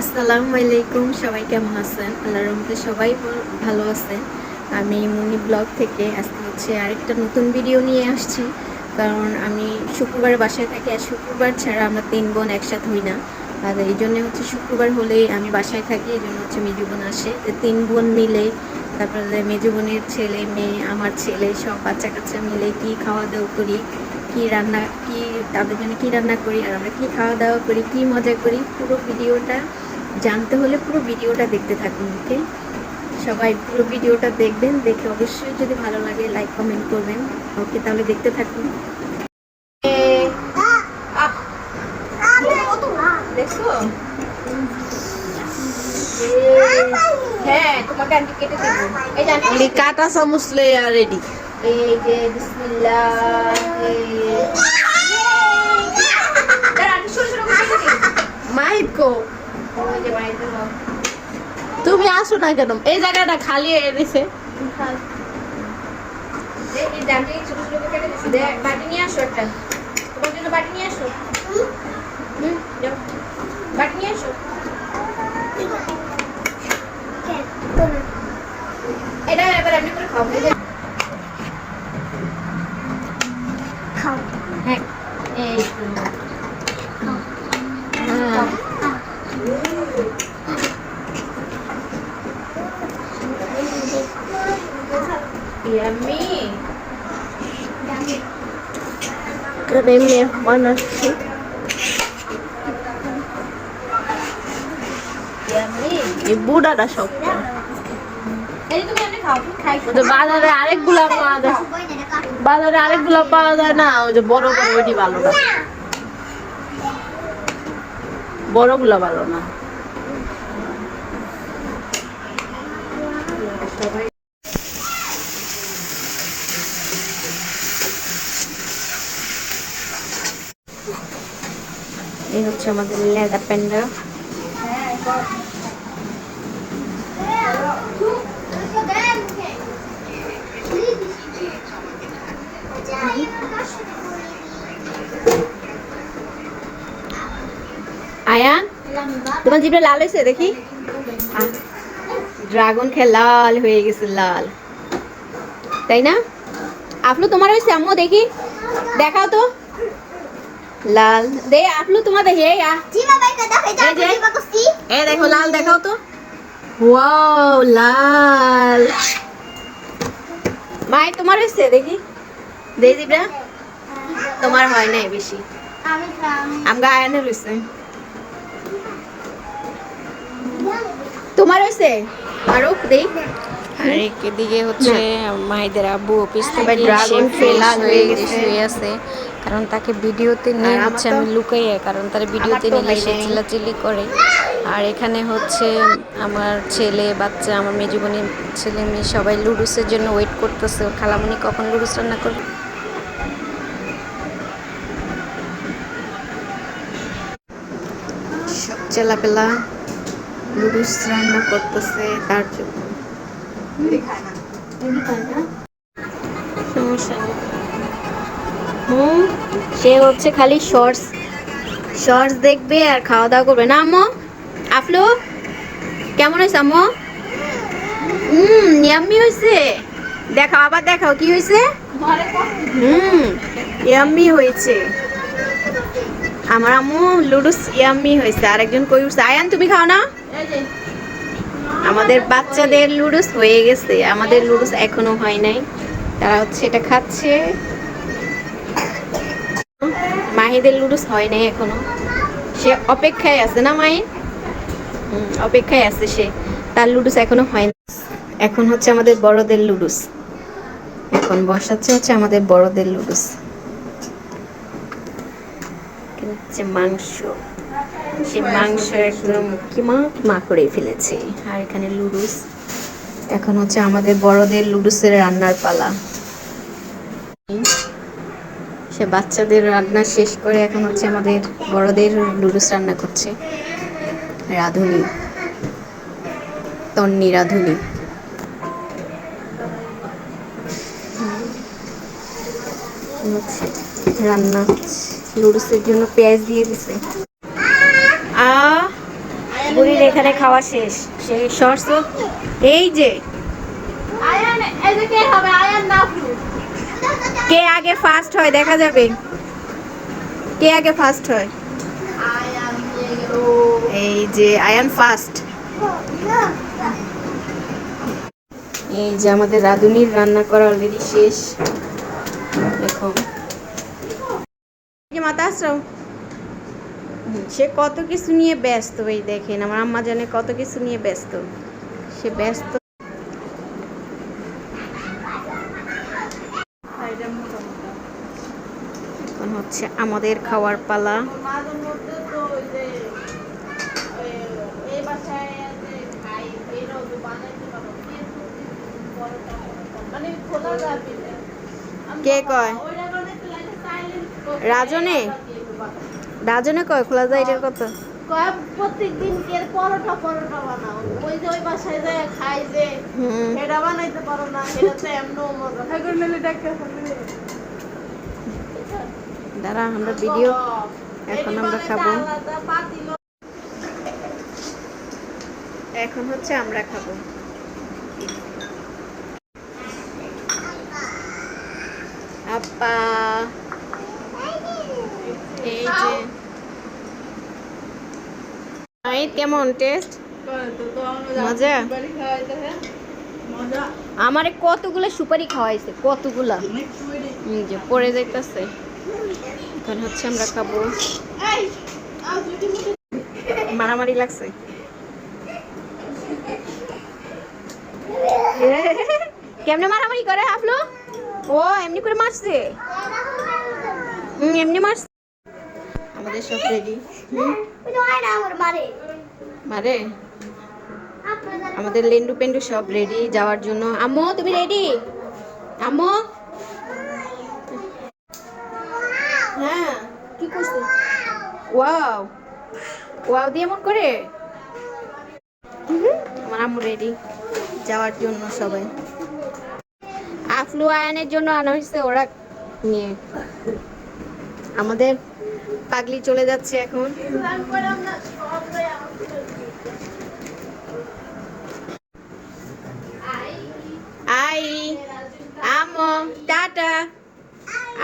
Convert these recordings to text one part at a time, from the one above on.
আসসালামু আলাইকুম, সবাই কেমন আছেন? আল্লাহ রহমতে সবাই ভালো আছেন। আমি মুনি ব্লগ থেকে আজকে হচ্ছে আরেকটা নতুন ভিডিও নিয়ে আসছি। কারণ আমি শুক্রবার বাসায় থাকি আর শুক্রবার ছাড়া আমরা তিন বোন একসাথে হই না। আর এই জন্য হচ্ছে শুক্রবার হলেই আমি বাসায় থাকি, এই জন্য হচ্ছে মেজু বোন আসে। তিন বোন মিলে, তারপরে মেজু বোনের ছেলে, মেয়ে, আমার ছেলে, সব বাচ্চা কাচ্চা মিলে কি খাওয়া দাওয়া করি, কি রান্না, কি, তাদের জন্য কি রান্না করি, আর আমরা কি খাওয়া দাওয়া করি, কি মজা করি, পুরো ভিডিওটা জানতে হলে পুরো ভিডিওটা দেখতে থাকুন ওকে সবাই পুরো ভিডিওটা দেখবেন দেখে অবশ্যই যদি ভালো লাগে লাইক কমেন্ট করবেন ওকে তাহলে দেখতে থাকুন। দেখছ হ্যাঁ তোমাকে আন্টি কেটে দেবো। এই কাটা চামচ লইয়া রেডি যে বিসমিল্লাহ। মাইক তুমি আসো না কেন? এই জায়গাটা খালি নিয়ে আসো একটা। নিয়ে এটা এবার করে খাও এই যে- হ্যাঁ এই তো। হ্যাঁ। Yummy. মেহমান আসছে বুড়াটা সব বাজারে আরেকগুলা পাওয়া যায়। বাজারে আরেকগুলা পাওয়া যায় না ওই যে বড় বড় ওইটি ভালো না। বড়গুলা ভালো না। এই হচ্ছে আমাদের লেদা প্যান্ডা আয়ান তোমার জিভটা লাল হয়েছে দেখি। ড্রাগন খেয়ে লাল হয়ে গেছে লাল। তাই না? আপলু তোমার হয়েছে আম্মু দেখি। দেখাও তো। লাল। দে আপলু তোমার দেখি এই এই দেখো লাল দেখাও তো। ওয়াও লাল। মাই তোমার হয়েছে দেখি। দে জিবরা তোমার হয় নাই বেশি। আমগা আয়ানের হয়েছে। তোমার হয়েছে মারুক দেই। আর এদিকে হচ্ছে মাহিদের আব্বু অফিস থেকে এসে ফ্রেশ হয়ে হয়ে গেছে। শুয়ে আছে। কারণ তাকে ভিডিওতে নিয়ে হচ্ছে আমি লুকাইয়ে কারণ তার ভিডিওতে তো নিলে হয় সে চিল্লাচিল্লি করে। আর এখানে হচ্ছে আমার ছেলে বাচ্চা আমার মেজুবনি ছেলে মেয়ে সবাই লুডুসের জন্য ওয়েট করতেছে। ওর খালামণি কখন লুডুস রান্না করবে? সব চেলাপেলা। লুডুস রান্না করতেছে তার জন্য। হুম, সে হচ্ছে খালি শর্টস শর্টস দেখবে আর খাওয়া দাওয়া করবে। না, আম্মু? আফলু? কেমন হয়েছে, আম্মু? হুম, ইয়াম্মি হয়েছে। দেখাও, আবার দেখাও, কি হয়েছে? হুম, ইয়াম্মি হয়েছে। আমার আম্মু লুডুস ইয়াম্মি হয়েছে। আর একজন কই উঠছে? আয়ান, তুমি খাও না? আমাদের বাচ্চাদের লুডুস হয়ে গেছে। আমাদের লুডুস এখনও হয় নাই। তারা হচ্ছে এটা খাচ্ছে। মাহিদের লুডুস হয় নাই এখনও। সে অপেক্ষায় আছে না মাহি? অপেক্ষায় আছে সে। তার লুডুস এখনও হয় না এখন হচ্ছে আমাদের বড়দের লুডুস। এখন বসাচ্ছে হচ্ছে আমাদের বড়দের লুডুস। হচ্ছে মাংস, সে মাংস একদম কিমা কিমা করে ফেলেছে। আর এখানে লুডুস। এখন হচ্ছে আমাদের বড়দের লুডুসের রান্নার পালা। সে বাচ্চাদের রান্না শেষ করে এখন হচ্ছে আমাদের বড়দের লুডুস রান্না করছে। রাঁধুনি। তন্নি রাঁধুনি। হচ্ছে রান্না হচ্ছে। লুডুসের জন্য পেঁয়াজ দিয়ে দিছে। আ বুড়ির এখানে খাওয়া শেষ। সেই শর্টস এই যে। আয়ান এই যে কে হবে? আয়ান না আপনি কে আগে ফার্স্ট হয় দেখা যাবে। কে আগে ফার্স্ট হয়? এই যে আয়ান ফার্স্ট এই যে আমাদের রাঁধুনির রান্না করা অলরেডি শেষ। দেখো হুম, সে কত কিছু নিয়ে ব্যস্ত এই দেখেন আমার আম্মা জানে কত কিছু নিয়ে ব্যস্ত সে ব্যস্ত হচ্ছে আমাদের খাওয়ার পালা কে কয়? রাজনে? রাজনে কয় খোলা যায় এটার কত কয় কে পরোটা পরোটা বানাও। ওই যে ওই বাসায় যায় খাই যে এটা বানাইতে পারো না এটা তো এমনও মজা। হ্যাঁ করে নিলে দাঁড়া আমরা ভিডিও এখন আমরা খাব। এখন হচ্ছে আমরা খাব। আপা এই যে এই কেমন টেস্ট মজা? আমারে কতগুলো সুপারি খাওয়াইছে কতগুলা? যে পড়ে যাইতেছে। এখন হচ্ছে আমরা খাব। মারামারি লাগছে। কেমনে মারামারি করে হাফলো? ও, এমনি করে মারছে? হুম, এমনি মারছে। আমাদের সব রেডি মারে? আমাদের লেন্ডু পেন্ডু সব রেডি যাওয়ার জন্য। আম্মু, তুমি রেডি আম্মু? হ্যাঁ কি করছ ওয়াও। ওয়াও দিয়ে এমন করে? আমার আম্মু রেডি যাওয়ার জন্য সবাই। আফলু আয়নের জন্য আনা হয়েছে ওরা নিয়ে। আমাদের পাগলি চলে যাচ্ছে এখন। আই আম্মু টাটা।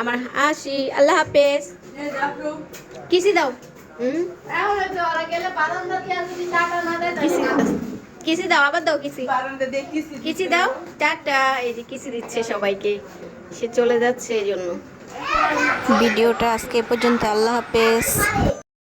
আমার আসি আল্লাহ হাফেজ। কিসি দাও? কিসি দাও? আবার দাও কিসি। কিসি দাও? টাটা। এই যে কিসি দিচ্ছে সবাইকে। সে চলে যাচ্ছে এই জন্য। ভিডিওটা আজকে পর্যন্ত। আল্লাহ হাফেজ।